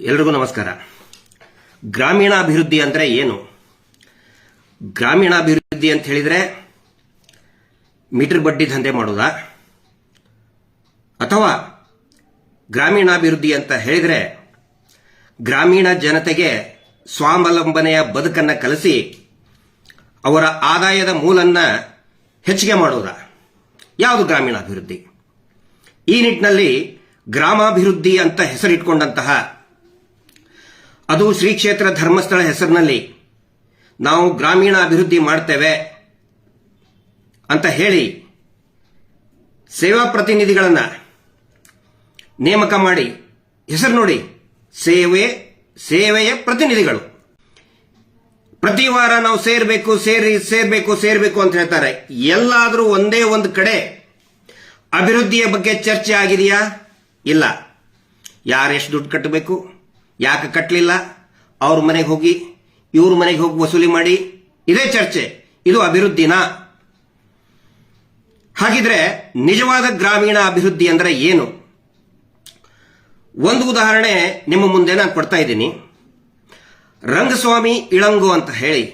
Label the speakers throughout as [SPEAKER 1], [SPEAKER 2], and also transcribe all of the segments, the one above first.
[SPEAKER 1] ಎಲ್ರಿಗೂ ನಮಸ್ಕಾರ. ಗ್ರಾಮೀಣಾಭಿವೃದ್ಧಿ ಅಂದರೆ ಏನು? ಗ್ರಾಮೀಣಾಭಿವೃದ್ಧಿ ಅಂತ ಹೇಳಿದರೆ ಮೀಟರ್ ಬಡ್ಡಿ ದಂಧೆ ಮಾಡೋದಾ? ಅಥವಾ ಗ್ರಾಮೀಣಾಭಿವೃದ್ಧಿ ಅಂತ ಹೇಳಿದರೆ ಗ್ರಾಮೀಣ ಜನತೆಗೆ ಸ್ವಾವಲಂಬನೆಯ ಬದುಕನ್ನು ಕಲಿಸಿ ಅವರ ಆದಾಯದ ಮೂಲನ್ನ ಹೆಚ್ಚಿಗೆ ಮಾಡೋದಾ? ಯಾವುದು ಗ್ರಾಮೀಣಾಭಿವೃದ್ಧಿ? ಈ ನಿಟ್ಟಿನಲ್ಲಿ ಗ್ರಾಮಾಭಿವೃದ್ಧಿ ಅಂತ ಹೆಸರಿಟ್ಕೊಂಡಂತಹ ಅದು ಶ್ರೀ ಕ್ಷೇತ್ರ ಧರ್ಮಸ್ಥಳ ಹೆಸರಿನಲ್ಲಿ ನಾವು ಗ್ರಾಮೀಣ ಅಭಿವೃದ್ಧಿ ಮಾಡ್ತೇವೆ ಅಂತ ಹೇಳಿ ಸೇವಾ ಪ್ರತಿನಿಧಿಗಳನ್ನು ನೇಮಕ ಮಾಡಿ ಹೆಸರು ನೋಡಿ ಸೇವೆ, ಸೇವೆಯ ಪ್ರತಿನಿಧಿಗಳು. ಪ್ರತಿ ವಾರ ನಾವು ಸೇರ್ಬೇಕು, ಸೇರಿ, ಸೇರ್ಬೇಕು ಸೇರ್ಬೇಕು ಅಂತ ಹೇಳ್ತಾರೆ. ಎಲ್ಲಾದರೂ ಒಂದೇ ಒಂದು ಕಡೆ ಅಭಿವೃದ್ಧಿಯ ಬಗ್ಗೆ ಚರ್ಚೆ ಆಗಿದೆಯಾ? ಇಲ್ಲ. ಯಾರು ಎಷ್ಟು ದುಡ್ಡು ಕಟ್ಟಬೇಕು? ಯಾಕೆ ಕಟ್ಟಲಿಲ್ಲ ಅವ್ರ ಮನೆಗೆ ಹೋಗಿ, ಇವ್ರ ಮನೆಗೆ ಹೋಗಿ ವಸೂಲಿ ಮಾಡಿ, ಇದೇ ಚರ್ಚೆ. ಇದು ಅಭಿವೃದ್ಧಿನಾ? ಹಾಗಿದ್ರೆ ನಿಜವಾದ ಗ್ರಾಮೀಣ ಅಭಿವೃದ್ಧಿ ಅಂದ್ರೆ ಏನು? ಒಂದು ಉದಾಹರಣೆ ನಿಮ್ಮ ಮುಂದೆ ನಾನು ಕೊಡ್ತಾ ಇದ್ದೀನಿ. ರಂಗಸ್ವಾಮಿ ಇಳಂಗು ಅಂತ ಹೇಳಿ.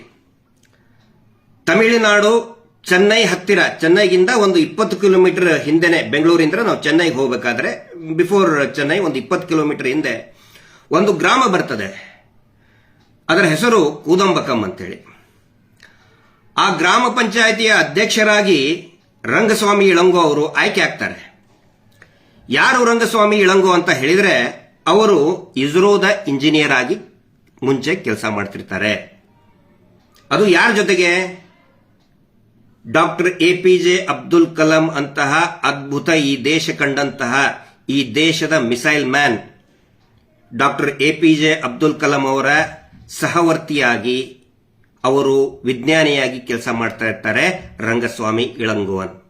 [SPEAKER 1] ತಮಿಳುನಾಡು ಚೆನ್ನೈ ಹತ್ತಿರ ಚೆನ್ನೈಗಿಂದ ಒಂದು ಇಪ್ಪತ್ತು ಕಿಲೋಮೀಟರ್ ಹಿಂದೆನೆ ಬೆಂಗಳೂರಿಂದ ನಾವು ಚೆನ್ನೈಗೆ ಹೋಗಬೇಕಾದ್ರೆ ಬಿಫೋರ್ ಚೆನ್ನೈ ಒಂದು ಇಪ್ಪತ್ತು ಕಿಲೋಮೀಟರ್ ಹಿಂದೆ ಒಂದು ಗ್ರಾಮ ಬರ್ತದೆ. ಅದರ ಹೆಸರು ಕೂದಂಬಕಂ ಅಂತೇಳಿ. ಆ ಗ್ರಾಮ ಪಂಚಾಯಿತಿಯ ಅಧ್ಯಕ್ಷರಾಗಿ ರಂಗಸ್ವಾಮಿ ಇಳಂಗೋ ಅವರು ಆಯ್ಕೆ ಆಗ್ತಾರೆ. ಯಾರು ರಂಗಸ್ವಾಮಿ ಇಳಂಗೋ ಅಂತ ಹೇಳಿದರೆ ಅವರು ಇಸ್ರೋದ ಇಂಜಿನಿಯರ್ ಆಗಿ ಮುಂಚೆ ಕೆಲಸ ಮಾಡ್ತಿರ್ತಾರೆ. ಅದು ಯಾರ ಜೊತೆಗೆ? Doctor A P J Abdul Kalam ಅಂತಹ ಅದ್ಭುತ ಈ ದೇಶ ಕಂಡಂತಹ ಈ ದೇಶದ missile man doctor A P J Abdul Kalam ಅವರ ಸಹವರ್ತಿಯಾಗಿ ಅವರು ವಿಜ್ಞಾನಿಯಾಗಿ ಕೆಲಸ ಮಾಡ್ತಾ ಇರ್ತಾರೆ ರಂಗಸ್ವಾಮಿ ಇಳಂಗುವನ್.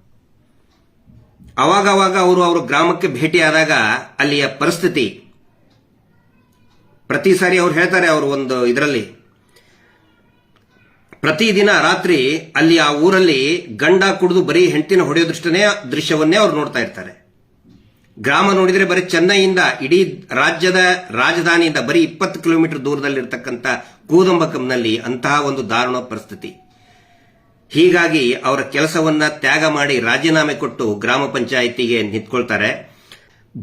[SPEAKER 1] ಅವಾಗ ಅವಾಗ ಅವರು ಅವರ ಗ್ರಾಮಕ್ಕೆ ಭೇಟಿಯಾದಾಗ ಅಲ್ಲಿಯ ಪರಿಸ್ಥಿತಿ. ಪ್ರತಿ ಸಾರಿ ಅವ್ರು ಹೇಳ್ತಾರೆ ಅವರು ಒಂದು ಇದರಲ್ಲಿ. ಪ್ರತಿದಿನ ರಾತ್ರಿ ಅಲ್ಲಿ ಆ ಊರಲ್ಲಿ ಗಂಡ ಕುಡಿದು ಬರೀ ಹೆಂಡತಿನ ಹೊಡೆಯೋದೃಷ್ಟನೇ ದೃಶ್ಯವನ್ನೇ ಅವ್ರು ನೋಡ್ತಾ ಇರ್ತಾರೆ. ಗ್ರಾಮ ನೋಡಿದರೆ ಬರೀ ಚೆನ್ನೈಯಿಂದ ಇಡೀ ರಾಜ್ಯದ ರಾಜಧಾನಿಯಿಂದ ಬರೀ ಇಪ್ಪತ್ತು ಕಿಲೋಮೀಟರ್ ದೂರದಲ್ಲಿರ್ತಕ್ಕಂಥ ಕೂದಂಬಕಂನಲ್ಲಿ ಅಂತಹ ಒಂದು ದಾರುಣ ಪರಿಸ್ಥಿತಿ. ಹೀಗಾಗಿ ಅವರ ಕೆಲಸವನ್ನ ತ್ಯಾಗ ಮಾಡಿ ರಾಜೀನಾಮೆ ಕೊಟ್ಟು ಗ್ರಾಮ ಪಂಚಾಯಿತಿಗೆ ನಿಂತ್ಕೊಳ್ತಾರೆ.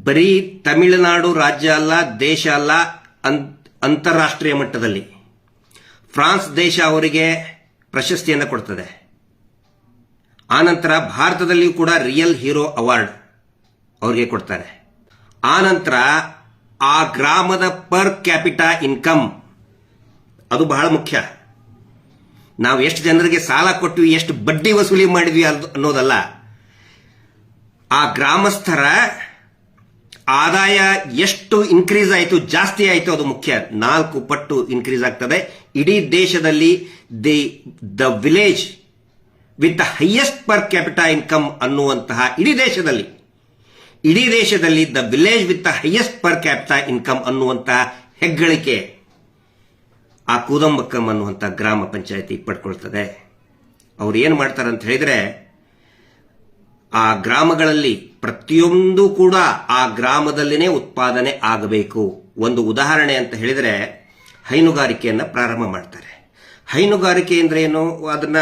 [SPEAKER 1] ಬರೀ ತಮಿಳುನಾಡು ರಾಜ್ಯ ಅಲ್ಲ, ದೇಶ ಅಲ್ಲ ಅಂತಾರಾಷ್ಟ್ರೀಯ ಮಟ್ಟದಲ್ಲಿ. ಫ್ರಾನ್ಸ್ ದೇಶ ಅವರಿಗೆ ಪ್ರಶಸ್ತಿಯನ್ನು ಕೊಡ್ತದೆ. ಆನಂತರ ಭಾರತದಲ್ಲಿಯೂ ಕೂಡ ರಿಯಲ್ ಹೀರೋ ಅವಾರ್ಡ್. ಅವರಿಗೆ ಕೊಡ್ತಾರೆ. ಆನಂತರ ಆ ಗ್ರಾಮದ ಪರ್ ಕ್ಯಾಪಿಟಾ ಇನ್ಕಮ್ ಅದು ಬಹಳ ಮುಖ್ಯ. ನಾವು ಎಷ್ಟು ಜನರಿಗೆ ಸಾಲ ಕೊಟ್ವಿ, ಎಷ್ಟು ಬಡ್ಡಿ ವಸೂಲಿ ಮಾಡಿದ್ವಿ ಅನ್ನೋದಲ್ಲ. ಆ ಗ್ರಾಮಸ್ಥರ ಆದಾಯ ಎಷ್ಟು ಇನ್ಕ್ರೀಸ್ ಆಯಿತು, ಜಾಸ್ತಿ ಆಯಿತು ಅದು ಮುಖ್ಯ. ನಾಲ್ಕು ಪಟ್ಟು ಇನ್ಕ್ರೀಸ್ ಆಗ್ತದೆ. ಇಡೀ ದೇಶದಲ್ಲಿ the, the village with the highest per capita income ಅನ್ನುವಂತಹ ಇಡೀ ದೇಶದಲ್ಲಿ ಇಡೀ ದೇಶದಲ್ಲಿ the village with the highest per capita income ಅನ್ನುವಂತ ಹೆಗ್ಗಳಿಕೆ ಆ ಕೂದಂಬಕ್ಕಂ ಅನ್ನುವಂಥ ಗ್ರಾಮ ಪಂಚಾಯತಿ ಪಡ್ಕೊಳ್ತದೆ. ಅವ್ರು ಏನು ಅಂತ ಹೇಳಿದ್ರೆ, ಆ ಗ್ರಾಮಗಳಲ್ಲಿ ಪ್ರತಿಯೊಂದು ಕೂಡ ಆ ಗ್ರಾಮದಲ್ಲಿನೇ ಉತ್ಪಾದನೆ ಆಗಬೇಕು. ಒಂದು ಉದಾಹರಣೆ ಅಂತ ಹೇಳಿದರೆ, ಹೈನುಗಾರಿಕೆಯನ್ನು ಪ್ರಾರಂಭ ಮಾಡ್ತಾರೆ. ಹೈನುಗಾರಿಕೆ ಅಂದ್ರೆ ಏನು? ಅದನ್ನ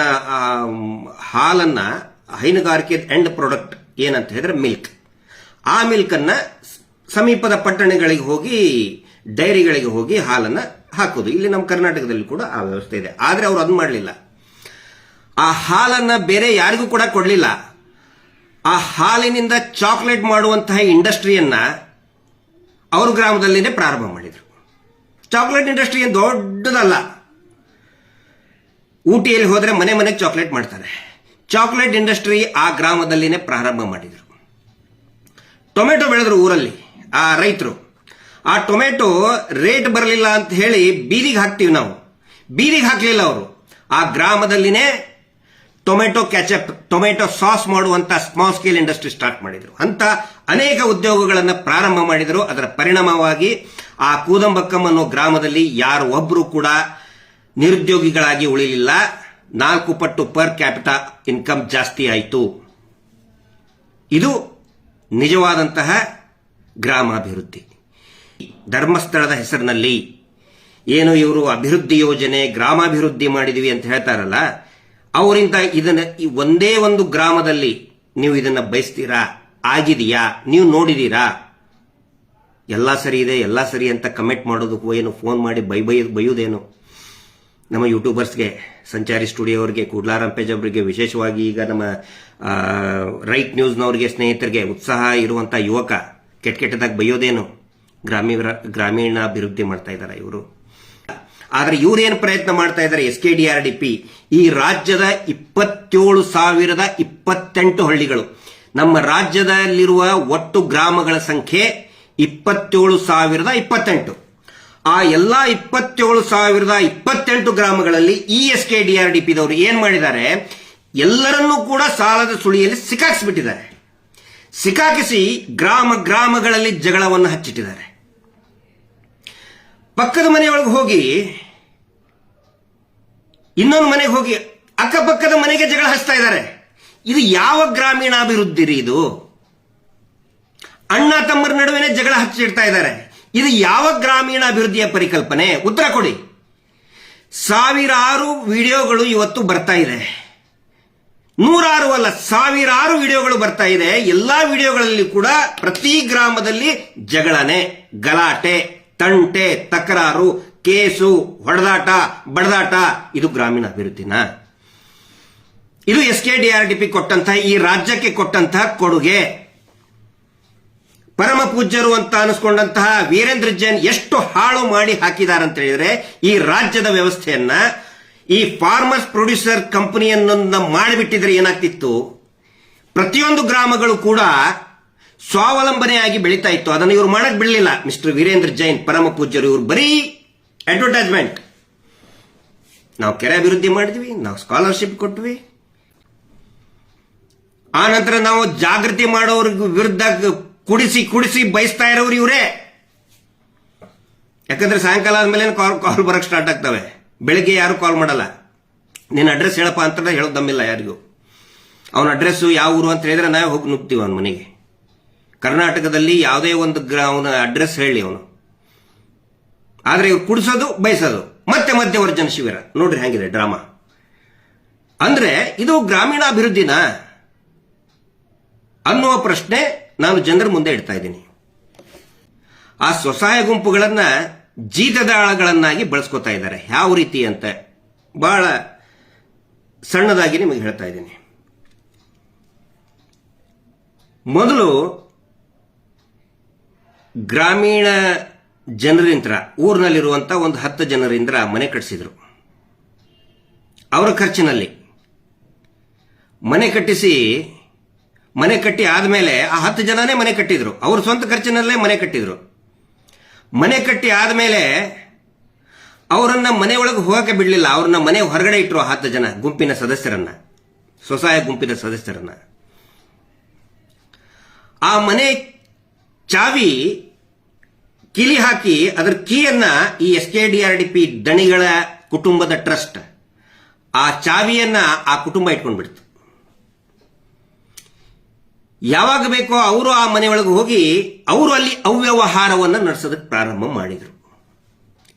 [SPEAKER 1] ಹಾಲನ್ನ ಹೈನುಗಾರಿಕೆ ಎಂಡ್ ಪ್ರಾಡಕ್ಟ್ ಏನಂತ ಹೇಳಿದ್ರೆ ಮಿಲ್ಕ್ ಆ ಮಿಲ್ಕ್ ಅನ್ನ ಸಮೀಪದ ಪಟ್ಟಣಗಳಿಗೆ ಹೋಗಿ, ಡೈರಿಗಳಿಗೆ ಹೋಗಿ ಹಾಲನ್ನ ಹಾಕೋದು ಇಲ್ಲಿ ನಮ್ಮ ಕರ್ನಾಟಕದಲ್ಲಿ ಕೂಡ ಆ ವ್ಯವಸ್ಥೆ ಇದೆ. ಆದ್ರೆ ಅವರು ಅದ್ ಮಾಡಲಿಲ್ಲ. ಆ ಹಾಲನ್ನ ಬೇರೆ ಯಾರಿಗೂ ಕೂಡ ಕೊಡಲಿಲ್ಲ. ಆ ಹಾಲಿನಿಂದ ಚಾಕ್ಲೇಟ್ ಮಾಡುವಂತಹ ಇಂಡಸ್ಟ್ರಿಯನ್ನ ಅವ್ರ ಗ್ರಾಮದಲ್ಲಿನೇ ಪ್ರಾರಂಭ ಮಾಡಿದರು. ಚಾಕ್ಲೇಟ್ ಇಂಡಸ್ಟ್ರಿ ಏನು ದೊಡ್ಡದಲ್ಲ. ಊಟಿಯಲ್ಲಿ ಹೋದ್ರೆ ಮನೆ ಮನೆಗೆ ಚಾಕ್ಲೇಟ್ ಮಾಡ್ತಾರೆ. ಚಾಕ್ಲೇಟ್ ಇಂಡಸ್ಟ್ರಿ ಆ ಗ್ರಾಮದಲ್ಲಿನೇ ಪ್ರಾರಂಭ ಮಾಡಿದರು. ಟೊಮೆಟೊ ಬೆಳೆದ್ರು ಊರಲ್ಲಿ, ಆ ರೈತರು. ಆ ಟೊಮೆಟೊ ರೇಟ್ ಬರಲಿಲ್ಲ ಅಂತ ಹೇಳಿ ಬೀದಿಗೆ ಹಾಕ್ತೀವಿ ನಾವು. ಬೀದಿಗೆ ಹಾಕಲಿಲ್ಲ ಅವರು. ಆ ಗ್ರಾಮದಲ್ಲಿನೇ ಟೊಮೆಟೊ ಕ್ಯಾಚಪ್ ಟೊಮೆಟೊ ಸಾಸ್ ಮಾಡುವಂತ ಸ್ಮಾಲ್ ಸ್ಕೇಲ್ ಇಂಡಸ್ಟ್ರಿ ಸ್ಟಾರ್ಟ್ ಮಾಡಿದ್ರು. ಅಂತ ಅನೇಕ ಉದ್ಯೋಗಗಳನ್ನು ಪ್ರಾರಂಭ ಮಾಡಿದರು. ಅದರ ಪರಿಣಾಮವಾಗಿ ಆ ಕೂದಂಬಕ್ಕಂ ಅನ್ನೋ ಗ್ರಾಮದಲ್ಲಿ ಯಾರು ಒಬ್ಬರು ಕೂಡ ನಿರುದ್ಯೋಗಿಗಳಾಗಿ ಉಳಿಲಿಲ್ಲ. ನಾಲ್ಕು ಪಟ್ಟು ಪರ್ ಕ್ಯಾಪಿಟಾ ಇನ್ಕಮ್ ಜಾಸ್ತಿ ಆಯಿತು. ಇದು ನಿಜವಾದಂತಹ ಗ್ರಾಮಾಭಿವೃದ್ಧಿ. ಧರ್ಮಸ್ಥಳದ ಹೆಸರಿನಲ್ಲಿ ಏನು ಇವರು ಅಭಿವೃದ್ಧಿ ಯೋಜನೆ, ಗ್ರಾಮಾಭಿವೃದ್ಧಿ ಮಾಡಿದ್ವಿ ಅಂತ ಹೇಳ್ತಾರಲ್ಲ, ಅವರಿಂದ ಇದನ್ನ ಒಂದೇ ಒಂದು ಗ್ರಾಮದಲ್ಲಿ ನೀವು ಇದನ್ನ ಬಯಸ್ತೀರಾ? ಆಗಿದೆಯಾ? ನೀವು ನೋಡಿದೀರಾ? ಎಲ್ಲ ಸರಿ ಇದೆ, ಎಲ್ಲ ಸರಿ ಅಂತ ಕಮೆಂಟ್ ಮಾಡೋದಕ್ಕೂ ಏನು ಫೋನ್ ಮಾಡಿ ಬೈ ಬೈ ಬೈಯುವುದೇನು? ನಮ್ಮ ಯೂಟ್ಯೂಬರ್ಸ್ಗೆ, ಸಂಚಾರಿ ಸ್ಟುಡಿಯೋ ಅವರಿಗೆ ಕೂಡ್ಲಾರಾಮ್ ಪೇಜ್ ಅವರಿಗೆ ವಿಶೇಷವಾಗಿ ಈಗ ನಮ್ಮ ರೈಟ್ ನ್ಯೂಸ್ನವ್ರಿಗೆ ಸ್ನೇಹಿತರಿಗೆ ಉತ್ಸಾಹ ಇರುವಂತ ಯುವಕ, ಕೆಟ್ಟ ಕೆಟ್ಟದಾಗಿ ಬೈಯೋದೇನು? ಗ್ರಾಮೀಣ ಅಭಿವೃದ್ಧಿ ಮಾಡ್ತಾ ಇದ್ದಾರೆ ಇವರು. ಆದ್ರೆ ಇವರೇನು ಪ್ರಯತ್ನ ಮಾಡ್ತಾ ಇದ್ದಾರೆ S K D R D P. ಈ ರಾಜ್ಯದ ಇಪ್ಪತ್ತೇಳು ಸಾವಿರದ ಇಪ್ಪತ್ತೆಂಟು ಹಳ್ಳಿಗಳು. ನಮ್ಮ ರಾಜ್ಯದಲ್ಲಿರುವ ಒಟ್ಟು ಗ್ರಾಮಗಳ ಸಂಖ್ಯೆ ಇಪ್ಪತ್ತೇಳು ಸಾವಿರದ ಇಪ್ಪತ್ತೆಂಟು. ಆ ಎಲ್ಲ ಇಪ್ಪತ್ತೇಳು ಸಾವಿರದ ಇಪ್ಪತ್ತೆಂಟು ಗ್ರಾಮಗಳಲ್ಲಿ E S K D R D ಪಿದವರು ಏನ್ ಮಾಡಿದ್ದಾರೆ? ಎಲ್ಲರನ್ನೂ ಕೂಡ ಸಾಲದ ಸುಳಿಯಲ್ಲಿ ಸಿಕ್ಕಾಕಿಸಿಬಿಟ್ಟಿದ್ದಾರೆ. ಸಿಕ್ಕಾಕಿಸಿ ಗ್ರಾಮ ಗ್ರಾಮಗಳಲ್ಲಿ ಜಗಳವನ್ನು ಹಚ್ಚಿಟ್ಟಿದ್ದಾರೆ. ಪಕ್ಕದ ಮನೆಯೊಳಗೆ ಹೋಗಿ, ಇನ್ನೊಂದು ಮನೆಗೆ ಹೋಗಿ ಅಕ್ಕಪಕ್ಕದ ಮನೆಗೆ ಜಗಳ ಹಚ್ತಾ ಇದ್ದಾರೆ. ಇದು ಯಾವ ಗ್ರಾಮೀಣಾಭಿವೃದ್ಧಿ ರೀ ಇದು? ಅಣ್ಣ ತಮ್ಮರ ನಡುವೆನೆ ಜಗಳ ಹಚ್ಚಿಡ್ತಾ ಇದ್ದಾರೆ. ಇದು ಯಾವ ಗ್ರಾಮೀಣ ಅಭಿವೃದ್ಧಿಯ ಪರಿಕಲ್ಪನೆ? ಉತ್ತರ ಕೊಡಿ. ಸಾವಿರಾರು ವಿಡಿಯೋಗಳು ಇವತ್ತು ಬರ್ತಾ ಇದೆ. ನೂರಾರು ಅಲ್ಲ, ಸಾವಿರಾರು ವಿಡಿಯೋಗಳು ಬರ್ತಾ ಇದೆ. ಎಲ್ಲಾ ವಿಡಿಯೋಗಳಲ್ಲಿ ಕೂಡ ಪ್ರತಿ ಗ್ರಾಮದಲ್ಲಿ ಜಗಳನೆ, ಗಲಾಟೆ, ತಂಟೆ, ತಕರಾರು, ಕೇಸು, ಹೊಡೆದಾಟ, ಬಡದಾಟ, ಇದು ಗ್ರಾಮೀಣ ಅಭಿವೃದ್ಧಿನ? ಇದು S K D R D P ಕೊಟ್ಟಂತಹ, ಈ ರಾಜ್ಯಕ್ಕೆ ಕೊಟ್ಟಂತಹ ಕೊಡುಗೆ. ಪರಮ ಪೂಜ್ಯರು ಅಂತ ಅನಿಸ್ಕೊಂಡಂತಹ ವೀರೇಂದ್ರ ಜೈನ್ ಎಷ್ಟು ಹಾಳು ಮಾಡಿ ಹಾಕಿದ್ದಾರೆ ಅಂತ ಹೇಳಿದ್ರೆ, ಈ ರಾಜ್ಯದ ವ್ಯವಸ್ಥೆಯನ್ನ ಈ ಫಾರ್ಮರ್ಸ್ ಪ್ರೊಡ್ಯೂಸರ್ ಕಂಪನಿಯನ್ನ ಮಾಡಿಬಿಟ್ಟಿದ್ರೆ ಏನಾಗ್ತಿತ್ತು? ಪ್ರತಿಯೊಂದು ಗ್ರಾಮಗಳು ಕೂಡ ಸ್ವಾವಲಂಬನೆಯಾಗಿ ಬೆಳೀತಾ ಇತ್ತು. ಅದನ್ನು ಇವರು ಮಾಡಕ್ ಬಿಡಲಿಲ್ಲ. ಮಿಸ್ಟರ್ ವೀರೇಂದ್ರ ಜೈನ್ ಪರಮ ಪೂಜ್ಯರು ಇವರು ಬರೀ ಅಡ್ವರ್ಟೈಸ್ಮೆಂಟ್ ನಾವು ಕೆರೆ ಅಭಿವೃದ್ಧಿ ಮಾಡಿದ್ವಿ, ನಾವು ಸ್ಕಾಲರ್ಶಿಪ್ ಕೊಟ್ವಿ. ಆ ನಂತರ ನಾವು ಜಾಗೃತಿ ಮಾಡೋರ ವಿರುದ್ಧ ಕುಡಿಸಿ ಕುಡಿಸಿ ಬಯಸ್ತಾ ಇರೋರು ಇವರೇ. ಯಾಕಂದ್ರೆ ಸಾಯಂಕಾಲ ಆದ್ಮೇಲೆ ಕಾಲ್ ಕಾಲ್ ಬರಕ್ ಸ್ಟಾರ್ಟ್ ಆಗ್ತವೆ. ಬೆಳಿಗ್ಗೆ ಯಾರು ಕಾಲ್ ಮಾಡಲ್ಲ. ನಿನ್ನ ಅಡ್ರೆಸ್ ಹೇಳಪ್ಪ ಅಂತ ಹೇಳೋದು ದಮ್ಮಿಲ್ಲ ಯಾರಿಗೂ. ಅವನ ಅಡ್ರೆಸ್ಸು ಯಾವ ಊರು ಅಂತ ಹೇಳಿದ್ರೆ ನಾವೇ ಹೋಗಿ ನುಗ್ತೀವಿ ಅವನ ಮನೆಗೆ. ಕರ್ನಾಟಕದಲ್ಲಿ ಯಾವುದೇ ಒಂದು ಗ್ರಾ ಅವನ ಅಡ್ರೆಸ್ ಹೇಳಿ ಅವನು. ಆದರೆ ಇವ್ರು ಕುಡಿಸೋದು ಬಯಸೋದು ಮತ್ತೆ ಮಧ್ಯವರ್ಜನ ಶಿಬಿರ. ನೋಡ್ರಿ ಹೆಂಗಿದೆ ಡ್ರಾಮಾ. ಅಂದ್ರೆ ಇದು ಗ್ರಾಮೀಣ ಅಭಿವೃದ್ಧಿನ ಅನ್ನುವ ಪ್ರಶ್ನೆ ನಾನು ಜನರ ಮುಂದೆ ಇಡ್ತಾ ಇದ್ದೀನಿ. ಆ ಸ್ವಸಹಾಯ ಗುಂಪುಗಳನ್ನ ಜೀತದಾಳಗಳನ್ನಾಗಿ ಬಳಸ್ಕೊತಾ ಇದ್ದಾರೆ. ಯಾವ ರೀತಿ ಅಂತ ಬಹಳ ಸಣ್ಣದಾಗಿ ನಿಮಗೆ ಹೇಳ್ತಾ ಇದ್ದೀನಿ. ಮೊದಲು ಗ್ರಾಮೀಣ ಜನರಿಂದ, ಊರಿನಲ್ಲಿರುವಂತ ಒಂದು ಹತ್ತು ಜನರಿಂದ ಮನೆ ಕಟ್ಟಿಸಿದ್ರು ಅವರ ಖರ್ಚಿನಲ್ಲಿ ಮನೆ ಕಟ್ಟಿಸಿ, ಮನೆ ಕಟ್ಟಿ ಆದಮೇಲೆ ಆ ಹತ್ತು ಜನನೇ ಮನೆ ಕಟ್ಟಿದ್ರು. ಅವ್ರ ಸ್ವಂತ ಖರ್ಚಿನಲ್ಲೇ ಮನೆ ಕಟ್ಟಿದ್ರು. ಮನೆ ಕಟ್ಟಿ ಆದಮೇಲೆ ಅವರನ್ನ ಮನೆ ಒಳಗೆ ಹೋಗಕ್ಕೆ ಬಿಡಲಿಲ್ಲ. ಅವ್ರನ್ನ ಮನೆ ಹೊರಗಡೆ ಇಟ್ಟರು ಹತ್ತು ಜನ, ಗುಂಪಿನ ಸದಸ್ಯರನ್ನ, ಸ್ವಸಹಾಯ ಗುಂಪಿನ ಸದಸ್ಯರನ್ನ. ಆ ಮನೆ ಚಾವಿ ಕಿಲಿ ಹಾಕಿ ಅದರ ಕೀಯನ್ನ ಈ S K D R D P ದಣಿಗಳ ಕುಟುಂಬದ ಟ್ರಸ್ಟ್ ಆ ಚಾವಿಯನ್ನ ಆ ಕುಟುಂಬ ಇಟ್ಕೊಂಡ್ಬಿಡ್ತು. ಯಾವಾಗ ಬೇಕೋ ಅವರು ಆ ಮನೆಯೊಳಗೆ ಹೋಗಿ ಅವರು ಅಲ್ಲಿ ಅವ್ಯವಹಾರವನ್ನು ನಡೆಸೋದಕ್ಕೆ ಪ್ರಾರಂಭ ಮಾಡಿದರು.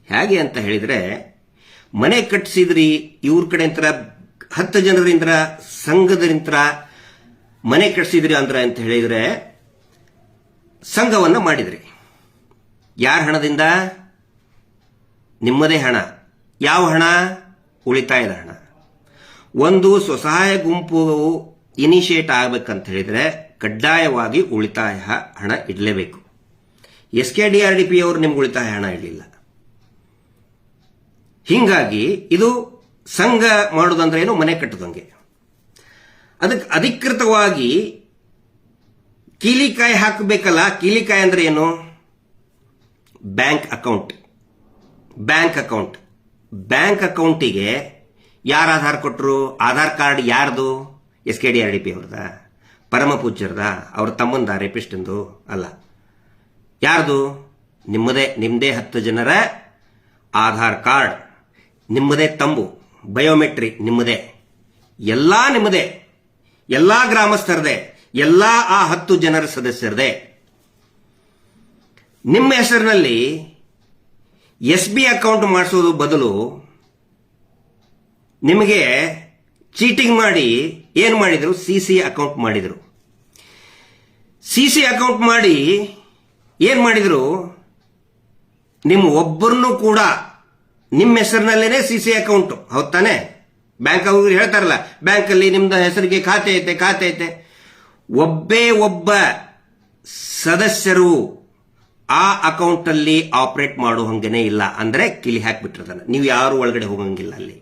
[SPEAKER 1] ಹೇಗೆ ಅಂತ ಹೇಳಿದ್ರೆ, ಮನೆ ಕಟ್ಟಿಸಿದ್ರಿ ಇವ್ರ ಕಡೆ ಅಂತ ಹತ್ತು ಜನರಿಂದ ಸಂಘದಿಂದ ಮನೆ ಕಟ್ಟಿಸಿದ್ರಿ ಅಂದ್ರೆ ಅಂತ ಹೇಳಿದ್ರೆ ಸಂಘವನ್ನು ಮಾಡಿದ್ರಿ. ಯಾರ ಹಣದಿಂದ? ನಿಮ್ಮದೇ ಹಣ. ಯಾವ ಹಣ? ಉಳಿತಾಯದ ಹಣ. ಒಂದು ಸ್ವಸಹಾಯ ಗುಂಪು ಇನಿಷಿಯೇಟ್ ಆಗ್ಬೇಕಂತ ಹೇಳಿದ್ರೆ ಕಡ್ಡಾಯವಾಗಿ ಉಳಿತಾಯ ಹಣ ಇಡಲೇಬೇಕು. S K D R D P ಅವರು ನಿಮ್ಗೆ ಉಳಿತಾಯ ಹಣ ಇಡಲಿಲ್ಲ. ಹೀಗಾಗಿ ಇದು ಸಂಘ ಮಾಡೋದಂದ್ರೆ ಏನು? ಮನೆ ಕಟ್ಟದಂಗೆ. ಅದಕ್ಕೆ ಅಧಿಕೃತವಾಗಿ ಕೀಲಿಕಾಯಿ ಹಾಕಬೇಕಲ್ಲ? ಕೀಲಿಕಾಯಿ ಅಂದ್ರೆ ಏನು? Bank account. Bank account. Bank ಅಕೌಂಟಿಗೆ ಯಾರು ಆಧಾರ್ ಕೊಟ್ಟರು ಆಧಾರ್ ಕಾರ್ಡ್ ಯಾರ್ದು? S K D R D P ಅವ್ರದ ಪರಮ ಪೂಜ್ಯರದ ಅವ್ರ ತಮ್ಮಂದ ರೇಪಿಸ್ಟಿಂದು ಅಲ್ಲ. ಯಾರ್ದು? ನಿಮ್ಮದೇ ನಿಮ್ಮದೇ ಹತ್ತು ಜನರ ಆಧಾರ್ ಕಾರ್ಡ್. ನಿಮ್ಮದೇ ತಂಬು, ಬಯೋಮೆಟ್ರಿ ನಿಮ್ಮದೇ. ಎಲ್ಲಾ ನಿಮ್ಮದೇ. ಎಲ್ಲಾ ಗ್ರಾಮಸ್ಥರದೇ. ಎಲ್ಲಾ ಆ ಹತ್ತು ಜನರ ಸದಸ್ಯರದೇ. ನಿಮ್ಮ ಹೆಸರಿನಲ್ಲಿ ಎಸ್ ಬಿ ಅಕೌಂಟ್ ಮಾಡಿಸೋದು ಬದಲು ನಿಮಗೆ ಚೀಟಿಂಗ್ ಮಾಡಿ ಏನು ಮಾಡಿದರು? ಸಿ ಸಿ ಅಕೌಂಟ್ ಮಾಡಿದರು. ಸಿ ಸಿ ಅಕೌಂಟ್ ಮಾಡಿ ಏನು ಮಾಡಿದರು? ನಿಮ್ಮ ಒಬ್ಬರನ್ನು ಕೂಡ ನಿಮ್ಮ ಹೆಸರಿನಲ್ಲೇನೆ ಸಿ ಸಿ ಅಕೌಂಟ್ ಹೌದ್ ತಾನೆ? ಬ್ಯಾಂಕ್ ಅವರು ಹೇಳ್ತಾರಲ್ಲ ಬ್ಯಾಂಕಲ್ಲಿ ನಿಮ್ದು ಹೆಸರಿಗೆ ಖಾತೆ ಐತೆ ಖಾತೆ ಐತೆ. ಒಬ್ಬೇ ಒಬ್ಬ ಸದಸ್ಯರು ಆ ಅಕೌಂಟ್ ಅಲ್ಲಿ ಆಪರೇಟ್ ಮಾಡೋ ಹಂಗೇನೆ ಇಲ್ಲ. ಅಂದ್ರೆ ಕಿಲಿ ಹಾಕಿಬಿಟ್ಟಿರ್ತಾನೆ ನೀವು ಯಾರು ಒಳಗಡೆ ಹೋಗಂಗಿಲ್ಲ ಅಲ್ಲಿ.